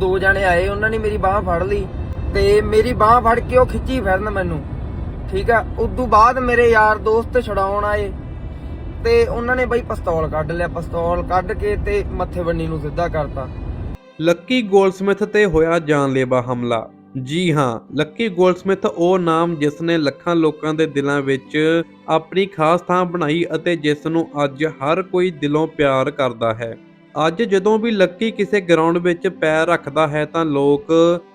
ਦੋ ਜਣੇ ਆਏ, ਉਹਨਾਂ ਨੇ ਮੇਰੀ ਬਾਹ ਫੜ ਲਈ ਤੇ ਮੇਰੀ ਬਾਹ ਫੜ ਕੇ ਉਹ ਖਿੱਚੀ ਫਿਰਨ ਮੈਨੂੰ। ਠੀਕ ਆ? ਉਦੋਂ ਬਾਅਦ ਮੇਰੇ ਯਾਰ ਦੋਸਤ ਛਡਾਉਣ ਆਏ ਤੇ ਉਹਨਾਂ ਨੇ ਬਈ ਪਿਸਤੌਲ ਕੱਢ ਲਿਆ, ਪਿਸਤੌਲ ਕੱਢ ਕੇ ਤੇ ਮੱਥੇ ਬੰਨੀ ਨੂੰ ਸਿੱਧਾ ਕਰਤਾ। ਲੱਕੀ ਗੋਲਡਸਮਿਥ ਤੇ ਹੋਇਆ ਜਾਨਲੇਵਾ ਹਮਲਾ। ਜੀ ਹਾਂ, ਲੱਕੀ ਗੋਲਸਮਿਥ ਉਹ ਨਾਮ ਜਿਸ ਨੇ ਲੱਖਾਂ ਲੋਕਾਂ ਦੇ ਦਿਲਾਂ ਵਿੱਚ ਆਪਣੀ ਖਾਸ ਥਾਂ ਬਣਾਈ ਅਤੇ ਜਿਸ ਨੂੰ ਅੱਜ ਹਰ ਕੋਈ ਦਿਲੋਂ ਪਿਆਰ ਕਰਦਾ ਹੈ। ਅੱਜ ਜਦੋਂ ਵੀ ਲੱਕੀ ਕਿਸੇ ਗਰਾਊਂਡ ਵਿੱਚ ਪੈਰ ਰੱਖਦਾ ਹੈ ਤਾਂ ਲੋਕ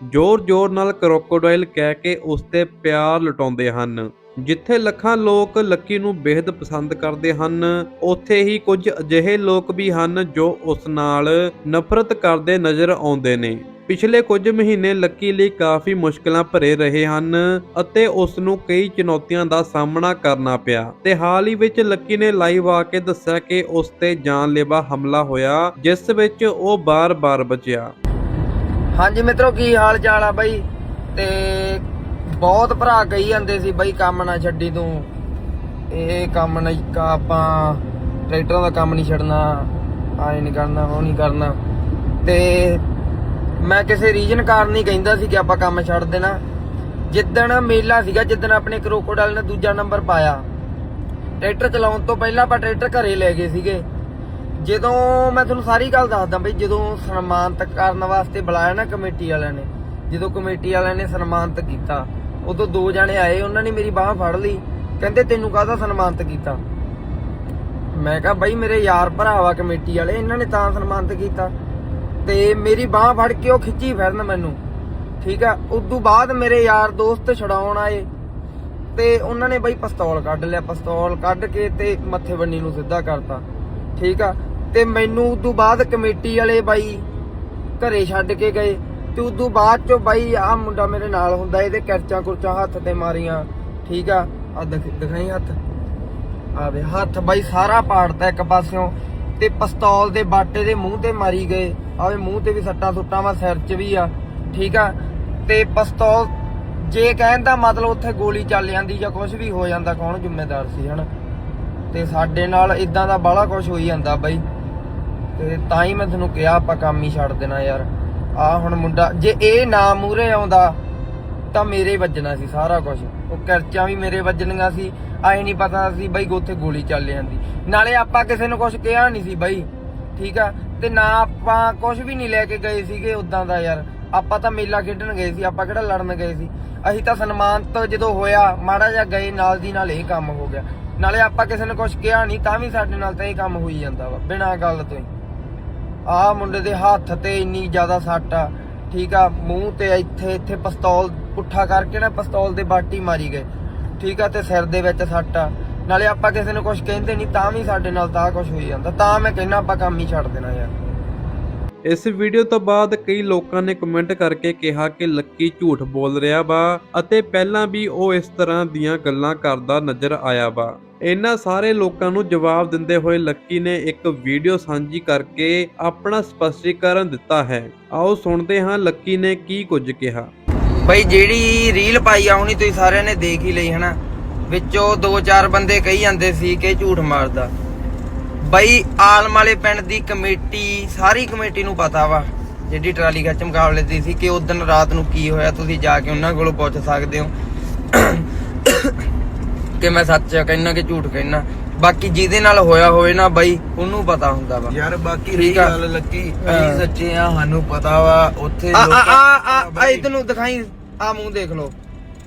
ਜ਼ੋਰ-ਜ਼ੋਰ ਨਾਲ ਕਰੋਕੋਡਾਈਲ ਕਹਿ ਕੇ ਉਸ ਤੇ ਪਿਆਰ ਲੁਟਾਉਂਦੇ ਹਨ। ਜਿੱਥੇ ਲੱਖਾਂ ਲੋਕ ਲੱਕੀ ਨੂੰ ਬੇहद ਪਸੰਦ ਕਰਦੇ ਹਨ, ਉੱਥੇ ਹੀ ਕੁਝ ਅਜਿਹੇ ਲੋਕ ਵੀ ਹਨ ਜੋ ਉਸ ਨਾਲ ਨਫ਼ਰਤ ਕਰਦੇ ਨਜ਼ਰ ਆਉਂਦੇ ਨੇ। ਪਿਛਲੇ ਕੁਝ ਮਹੀਨੇ ਲੱਕੀ ਲਈ ਕਾਫੀ ਮੁਸ਼ਕਲਾਂ ਭਰੇ ਰਹੇ ਹਨ ਅਤੇ ਉਸ ਨੂੰ ਕਈ ਚੁਣੌਤੀਆਂ ਦਾ ਸਾਹਮਣਾ ਕਰਨਾ ਪਿਆ ਤੇ ਹਾਲ ਹੀ ਵਿੱਚ ਲੱਕੀ ਨੇ ਲਾਈਵ ਆ ਕੇ ਦੱਸਿਆ ਕਿ ਉਸ ਤੇ ਜਾਨਲੇਵਾ ਹਮਲਾ ਹੋਇਆ, ਜਿਸ ਵਿੱਚ ਉਹ ਬਾਰ-ਬਾਰ ਬਚਿਆ। ਹਾਂਜੀ ਮਿੱਤਰੋ, ਕੀ ਹਾਲ ਚਾਲ ਆ ਬਈ? ਤੇ ਬਹੁਤ ਭਰਾ ਕਹੀ ਜਾਂਦੇ ਸੀ, ਬਈ ਕੰਮ ਨਾ ਛੱਡੀ ਤੂੰ। ਇਹ ਕੰਮ ਨਹੀਂ ਆਪਾਂ ਟਰੈਕਟਰਾਂ ਦਾ ਕੰਮ ਨਹੀਂ ਛੱਡਣਾ, ਆਏ ਨਹੀਂ ਕਰਨਾ, ਉਹ ਨਹੀਂ ਕਰਨਾ। ਤੇ ਮੈਂ ਕਿਸੇ ਰੀਜਨ ਕਾਰਨ ਨਹੀਂ ਕਹਿੰਦਾ ਸੀ ਕਿ ਆਪਾਂ ਕੰਮ ਛੱਡ ਦੇਣਾ। ਜਿੱਦਣ ਮੇਲਾ ਸੀਗਾ, ਜਿੱਦਣ ਆਪਣੇ ਕਰੋਕੋਡਾਈਲ ਨੇ ਦੂਜਾ ਨੰਬਰ ਪਾਇਆ। ਟਰੈਕਟਰ ਚਲਾਉਣ ਤੋਂ ਪਹਿਲਾਂ ਆਪਾਂ ਟਰੈਕਟਰ ਘਰੇ ਲੈ ਗਏ ਸੀਗੇ। ਜਦੋਂ ਮੈਂ ਤੁਹਾਨੂੰ ਸਾਰੀ ਗੱਲ ਦੱਸਦਾ ਬਈ, ਜਦੋਂ ਸਨਮਾਨਿਤ ਕਰਨ ਵਾਸਤੇ ਬੁਲਾਇਆ ਨਾ ਕਮੇਟੀ ਵਾਲਿਆਂ ਨੇ, ਜਦੋਂ ਕਮੇਟੀ ਵਾਲਿਆਂ ਨੇ ਸਨਮਾਨਿਤ ਕੀਤਾ, ਉਦੋਂ ਦੋ ਜਣੇ ਆਏ, ਉਹਨਾਂ ਨੇ ਮੇਰੀ ਬਾਹ ਫੜ ਲਈ, ਕਹਿੰਦੇ ਤੈਨੂੰ ਕਾਹਦਾ ਸਨਮਾਨਿਤ ਕੀਤਾ? ਮੈਂ ਕਿਹਾ ਬਈ, ਮੇਰੇ ਯਾਰ ਭਰਾ ਵਾ ਕਮੇਟੀ ਵਾਲੇ, ਇਹਨਾਂ ਨੇ ਤਾਂ ਸਨਮਾਨਿਤ ਕੀਤਾ। ਤੇ ਮੇਰੀ ਬਾਹ ਫੜ ਕੇ ਉਹ ਖਿੱਚੀ ਫਿਰਨ ਮੈਨੂੰ। ਠੀਕ ਆ? ਉਦੋਂ ਬਾਅਦ ਮੇਰੇ ਯਾਰ ਦੋਸਤ ਛਡਾਉਣ ਆਏ ਤੇ ਉਹਨਾਂ ਨੇ ਬਈ ਪਿਸਤੌਲ ਕੱਢ ਲਿਆ, ਪਿਸਤੌਲ ਕੱਢ ਕੇ ਤੇ ਮੱਥੇ ਬੰਨੀ ਨੂੰ ਸਿੱਧਾ ਕਰਤਾ। ਠੀਕ ਆ? ਤੇ ਮੈਨੂੰ ਉਦੋਂ ਬਾਅਦ ਕਮੇਟੀ ਵਾਲੇ ਬਾਈ ਘਰੇ ਛੱਡ ਕੇ ਗਏ ਤੇ ਉਦੋਂ ਬਾਅਦ ਚੋਂ ਬਾਈ ਆ ਮੁੰਡਾ ਮੇਰੇ ਨਾਲ ਹੁੰਦਾ, ਇਹਦੇ ਕਰਚਾਂ ਕੁਰਚਾਂ ਹੱਥ ਤੇ ਮਾਰੀਆਂ। ਠੀਕ ਆ? ਆ ਦਿਖਾਈ ਹੱਥ? ਆਵੇ ਹੱਥ ਬਾਈ ਸਾਰਾ ਪਾੜਦਾ ਇੱਕ ਪਾਸਿਓਂ। ਤੇ ਪਿਸਤੌਲ ਦੇ ਬਾਟੇ ਦੇ ਮੂੰਹ ਤੇ ਮਾਰੀ ਗਏ। ਆਵੇ ਮੂੰਹ ਤੇ ਵੀ ਸੱਟਾਂ ਸੁੱਟਾਂ ਵਾ, ਸਿਰ 'ਚ ਵੀ ਆ। ਠੀਕ ਆ? ਤੇ ਪਿਸਤੌਲ ਜੇ ਕਹਿਣ ਦਾ ਮਤਲਬ ਉੱਥੇ ਗੋਲੀ ਚੱਲ ਜਾਂਦੀ ਜਾਂ ਕੁਝ ਵੀ ਹੋ ਜਾਂਦਾ, ਕੌਣ ਜ਼ਿੰਮੇਦਾਰ ਸੀ, ਹਨਾ? ਤੇ ਸਾਡੇ ਨਾਲ ਇਦਾਂ ਦਾ ਬਾਹਲਾ ਕੁਝ ਹੋਈ ਜਾਂਦਾ ਬਾਈ। ਤੇ ਤਾਂ ਹੀ ਮੈਂ ਤੁਹਾਨੂੰ ਕਿਹਾ ਆਪਾਂ ਕੰਮ ਹੀ ਛੱਡ ਦੇਣਾ ਯਾਰ। ਆ ਹੁਣ ਮੁੰਡਾ, ਜੇ ਇਹ ਨਾ ਮੂਰੇ ਆਉਂਦਾ ਤਾਂ ਮੇਰੇ ਵੱਜਣਾ ਸੀ ਸਾਰਾ ਕੁਝ ਉਹ ਕਰਚਾਂ ਵੀ ਮੇਰੇ ਵੱਜਣੀਆਂ ਸੀ। ਆਏ ਨਹੀਂ ਪਤਾ ਸੀ ਬਾਈ ਉੱਥੇ ਗੋਲੀ ਚੱਲ ਜਾਂਦੀ। ਨਾਲੇ ਆਪਾਂ ਕਿਸੇ ਨੂੰ ਕੁਝ ਕਿਹਾ ਨਹੀਂ ਸੀ ਬਾਈ। ਠੀਕ ਆ? ਤੇ ਨਾ ਆਪਾਂ ਕੁਝ ਵੀ ਨਹੀਂ ਲੈ ਕੇ ਗਏ ਸੀਗੇ ਉਦਾਂ ਦਾ ਯਾਰ। ਆਪਾਂ ਤਾਂ ਮੇਲਾ ਖੇਡਣ ਗਏ ਸੀ, ਆਪਾਂ ਕਿਹੜਾ ਲੜਨ ਗਏ ਸੀ। ਅਸੀਂ ਤਾਂ ਸਨਮਾਨਤ ਜਦੋਂ ਹੋਇਆ, ਮਾੜਾ ਜਿਹਾ ਗਏ, ਨਾਲ ਦੀ ਨਾਲ ਇਹ ਕੰਮ ਹੋ ਗਿਆ। ਨਾਲੇ ਆਪਾਂ ਕਿਸੇ ਨੂੰ ਕੁਝ ਕਿਹਾ ਨਹੀਂ ਤਾਂ ਵੀ ਸਾਡੇ ਨਾਲ ਤਾਂ ਇਹ ਕੰਮ ਹੋਈ ਜਾਂਦਾ ਵਾ, ਬਿਨਾਂ ਗੱਲ ਤੋਂ ਹੀ। ਆਹ ਮੁੰਡੇ ਦੇ ਹੱਥ ਤੇ ਇੰਨੀ ਜ਼ਿਆਦਾ ਸੱਟ ਆ। ਠੀਕ ਆ? ਮੂੰਹ ਤੇ ਇੱਥੇ ਇੱਥੇ ਪਿਸਤੌਲ ਪੁੱਠਾ ਕਰਕੇ ਨਾ ਪਿਸਤੌਲ ਦੇ ਬਾਟੀ ਮਾਰੀ ਗਏ। ਠੀਕ ਆ, ਤੇ ਸਿਰ ਦੇ ਵਿੱਚ ਸੱਟ ਆ। ਨਾਲੇ ਆਪਾਂ ਕਿਸੇ ਨੂੰ ਕੁਝ ਕਹਿੰਦੇ ਨਹੀਂ, ਤਾਂ ਵੀ ਸਾਡੇ ਨਾਲ ਤਾਂ ਕੁਝ ਹੋਈ ਜਾਂਦਾ। ਤਾਂ ਮੈਂ ਕਹਿੰਦਾ ਆਪਾਂ ਕੰਮ ਹੀ ਛੱਡ ਦੇਣਾ ਯਾਰ। ਇਸ ਵੀਡੀਓ ਤੋਂ ਬਾਅਦ ਕਈ ਲੋਕਾਂ ਨੇ ਕਮੈਂਟ ਕਰਕੇ ਕਿਹਾ ਕਿ ਲੱਕੀ ਝੂਠ ਬੋਲ ਰਿਹਾ ਵਾ ਅਤੇ ਪਹਿਲਾਂ ਵੀ ਉਹ ਇਸ ਤਰ੍ਹਾਂ ਦੀਆਂ ਗੱਲਾਂ ਕਰਦਾ ਨਜ਼ਰ ਆਇਆ ਵਾ। ਇਹਨਾਂ ਸਾਰੇ ਲੋਕਾਂ ਨੂੰ ਜਵਾਬ ਦਿੰਦੇ ਹੋਏ ਲੱਕੀ ਨੇ ਇੱਕ ਵੀਡੀਓ ਸਾਂਝੀ ਕਰਕੇ ਆਪਣਾ ਸਪਸ਼ਟੀਕਰਨ ਦਿੱਤਾ ਹੈ। ਆਓ ਸੁਣਦੇ ਹਾਂ ਲੱਕੀ ਨੇ ਕੀ ਕੁਝ ਕਿਹਾ। ਬਈ ਜਿਹੜੀ ਰੀਲ ਪਾਈ ਆ ਤੁਸੀਂ ਸਾਰਿਆਂ ਨੇ ਦੇਖ ਹੀ ਲਈ, ਹਨਾ? ਵਿੱਚੋਂ ਦੋ ਚਾਰ ਬੰਦੇ ਕਹੀ ਜਾਂਦੇ ਸੀ ਕਿ ਝੂਠ ਮਾਰਦਾ। ਬਈ ਆਲਮ ਵਾਲੇ ਪਿੰਡ ਦੀ ਕਮੇਟੀ, ਸਾਰੀ ਕਮੇਟੀ ਨੂੰ ਪਤਾ ਵਾ, ਜਿਹੜੀ ਟਰਾਲੀ ਖੱਚ ਮੁਕਾਬਲੇ ਦੀ ਸੀ ਕਿ ਉਸ ਦਿਨ ਰਾਤ ਨੂੰ ਕੀ ਹੋਇਆ, ਤੁਸੀਂ ਜਾ ਕੇ ਉਹਨਾਂ ਕੋਲੋਂ ਪੁੱਛ ਸਕਦੇ ਹੋ। ਕਿ ਮੈਂ ਸੱਚ ਕਹਿਣਾ ਕਿ ਝੂਠ ਕਹਿਣਾ ਬਾਕੀ ਜਿਹਦੇ ਨਾਲ ਹੋਇਆ ਹੋਵੇ ਨਾ ਬਈ ਉਹਨੂੰ ਪਤਾ ਹੁੰਦਾ ਵਾ ਯਾਰ ਬਾਕੀ ਠੀਕ ਰਹੀ ਆ। ਗੱਲ ਲੱਗੀ ਹਾਂ। ਅਸੀਂ ਸੱਚੇ ਆ ਸਾਨੂੰ ਪਤਾ ਵਾ ਉੱਥੇ ਆ ਆ ਆ ਆ ਇਧਰ ਨੂੰ ਦਿਖਾਈ ਆ ਮੂੰਹ ਦੇਖ ਲਓ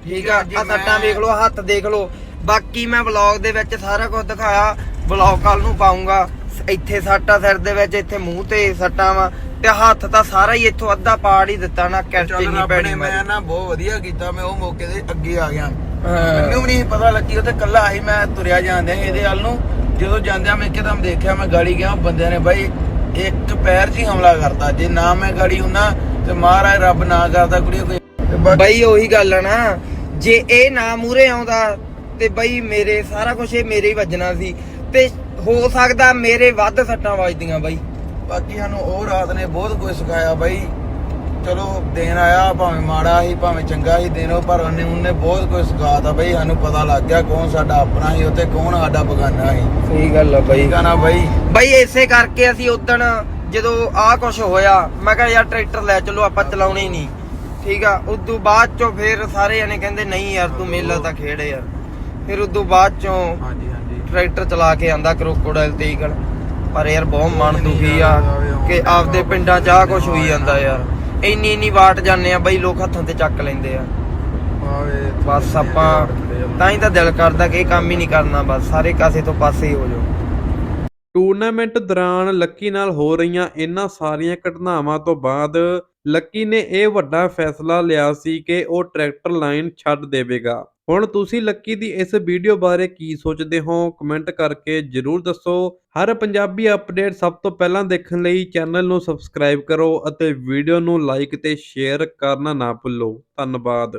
ਠੀਕ ਆ ਆ ਸੱਟਾਂ ਵੇਖ ਲਓ ਹੱਥ ਦੇਖ ਲਓ ਬਾਕੀ ਮੈਂ ਵਲੌਗ ਦੇ ਵਿੱਚ ਸਾਰਾ ਕੁਝ ਦਿਖਾਇਆ ਵਲੌਗ ਕੱਲ ਨੂੰ ਪਾਉਂਗਾ ਇੱਥੇ ਸੱਟਾਂ ਸਿਰ ਦੇ ਵਿੱਚ ਇੱਥੇ ਮੂੰਹ ਤੇ ਸੱਟਾਂ ਵਾ ਤੇ ਹੱਥ ਤਾਂ ਸਾਰਾ ਹੀ ਇੱਥੋਂ ਅੱਧਾ ਪਾੜ ਹੀ ਦਿੱਤਾ ਨਾ ਚੱਲ ਕੈਰਚੇ ਨਹੀਂ ਰੱਬ ਪੈਣੀ ਨੇ ਮੈਂ ਮਾਰੀ। ਨਾ ਬਹੁਤ ਵਧੀਆ ਕੀਤਾ ਮੈਂ ਉਹ ਮੌਕੇ ਦੇ ਅੱਗੇ ਆ ਗਿਆ। ਮੈਨੂੰ ਵੀ ਨਹੀਂ ਪਤਾ ਲੱਗੀ ਉੱਥੇ ਕੱਲਾ ਆਹੀ ਮੈਂ ਤੁਰਿਆ ਜਾਂਦਿਆਂ ਇਹਦੇ ਵੱਲ ਨੂੰ। ਜਦੋਂ ਜਾਂਦਿਆਂ ਮੈਂ ਇੱਕਦਮ ਦੇਖਿਆ ਮੈਂ ਗਾੜੀ ਗਿਆ ਬੰਦਿਆਂ ਨੇ ਬਾਈ ਇੱਕ ਪੈਰ 'ਚ ਹੀ ਹਮਲਾ ਕਰਤਾ। ਜੇ ਨਾ ਮੈਂ ਗਾੜੀ ਹੁੰਨਾ ਤੇ ਮਹਾਰਾਜ ਰੱਬ ਨਾ ਕਰਦਾ ਕੁੜੀ ਕੋਈ। ਬਈ ਉਹੀ ਗੱਲ ਆ ਨਾ। ਜੇ ਇਹ ਨਾ ਮੂਰੇ ਆਉਂਦਾ ਤੇ ਬਈ ਮੇਰੇ ਸਾਰਾ ਕੁਝ ਇਹ ਮੇਰੇ ਹੀ ਵੱਜਣਾ ਸੀ। ਤੇ ਹੋ ਸਕਦਾ ਮੇਰੇ ਵੱਧ ਸੱਟਾਂ ਵੱਜਦੀਆਂ ਬਈ। ਬਾਕੀ ਸਾਨੂੰ ਉਹ ਰਾਤ ਨੇ ਬਹੁਤ ਕੁਝ ਸਿਖਾਇਆ ਬਾਈ। ਚਲੋ ਦੇਣ ਆਇਆ ਭਾਵੇਂ ਮਾੜਾ ਸੀ ਭਾਵੇਂ ਚੰਗਾ ਸੀ ਦੇਣੋ ਪਰ ਉਹਨੇ ਉਹਨੇ ਬਹੁਤ ਕੁਝ ਸਿਖਾਤਾ ਬਾਈ ਸਾਨੂੰ ਪਤਾ ਲੱਗ ਗਿਆ ਕੌਣ ਸਾਡਾ ਆਪਣਾ ਸੀ ਉੱਤੇ ਕੌਣ ਸਾਡਾ ਬਗਾਨਾ ਸੀ ਸਹੀ ਗੱਲ ਆ ਬਈ। ਠੀਕ ਆ ਨਾ ਬਾਈ। ਬਈ ਇਸੇ ਕਰਕੇ ਅਸੀਂ ਉਦਣ ਜਦੋਂ ਆਹ ਕੁਝ ਹੋਇਆ ਮੈਂ ਕਿਹਾ ਯਾਰ ਟਰੈਕਟਰ ਲੈ ਚਲੋ ਆਪਾਂ ਚਲਾਉਣੇ ਹੀ ਨਹੀਂ। ਠੀਕ ਆ ਉਦੋਂ ਬਾਅਦ ਚੋਂ ਫਿਰ ਸਾਰੇ ਜਣੇ ਕਹਿੰਦੇ ਨਹੀਂ ਯਾਰ ਤੂੰ ਮੇਲਾ ਤਾਂ ਖੇਡ ਯਾਰ। ਫਿਰ ਉਦੋਂ ਬਾਅਦ ਚੋਂ ਹਾਂਜੀ ਹਾਂਜੀ। ਟਰੈਕਟਰ ਚਲਾ ਕੇ ਆਂਦਾ ਕਰੋਕੋਡਾਈਲ ਤੇ ਈਗਲ ਪਰ ਯਾਰ ਬਹੁਤ ਮਨ ਦੁਖੀ ਆ ਕਿ ਆਪਦੇ ਪਿੰਡਾਂ 'ਚ ਆ ਕੁਝ ਹੋਈ ਜਾਂਦਾ ਯਾਰ। ਇੰਨੀ ਇੰਨੀ ਵਾਟ ਜਾਂਦੇ ਆ ਬਈ ਲੋਕ ਹੱਥਾਂ ਤੇ ਚੱਕ ਲੈਂਦੇ ਆ। ਬਸ ਆਪਾਂ ਤਾਂ ਹੀ ਤਾਂ ਦਿਲ ਕਰਦਾ ਕਿ ਇਹ ਕੰਮ ਹੀ ਨਹੀਂ ਕਰਨਾ ਬਸ ਸਾਰੇ ਕਾਸੇ ਤੋਂ ਪਾਸੇ ਹੀ ਹੋ ਜਾਓ। ਟੂਰਨਾਮੈਂਟ ਦੌਰਾਨ ਲੱਕੀ ਨਾਲ ਹੋ ਰਹੀਆਂ ਇਹਨਾਂ ਸਾਰੀਆਂ ਘਟਨਾਵਾਂ ਤੋਂ ਬਾਅਦ ਲੱਕੀ ਨੇ ਇਹ ਵੱਡਾ ਫੈਸਲਾ ਲਿਆ ਸੀ ਕਿ ਉਹ ਟਰੈਕਟਰ ਲਾਈਨ ਛੱਡ ਦੇਵੇਗਾ। ਹੁਣ ਤੁਸੀਂ ਲੱਕੀ ਦੀ ਇਸ ਵੀਡੀਓ ਬਾਰੇ ਕੀ ਸੋਚਦੇ ਹੋ? ਕਮੈਂਟ ਕਰਕੇ ਜਰੂਰ ਦੱਸੋ। ਹਰ ਪੰਜਾਬੀ ਅਪਡੇਟ ਸਭ ਤੋਂ ਪਹਿਲਾਂ ਦੇਖਣ ਲਈ ਚੈਨਲ ਨੂੰ ਸਬਸਕ੍ਰਾਈਬ ਕਰੋ ਅਤੇ ਵੀਡੀਓ ਨੂੰ ਲਾਈਕ ਤੇ ਸ਼ੇਅਰ ਕਰਨਾ ਨਾ ਭੁੱਲੋ। ਧੰਨਵਾਦ।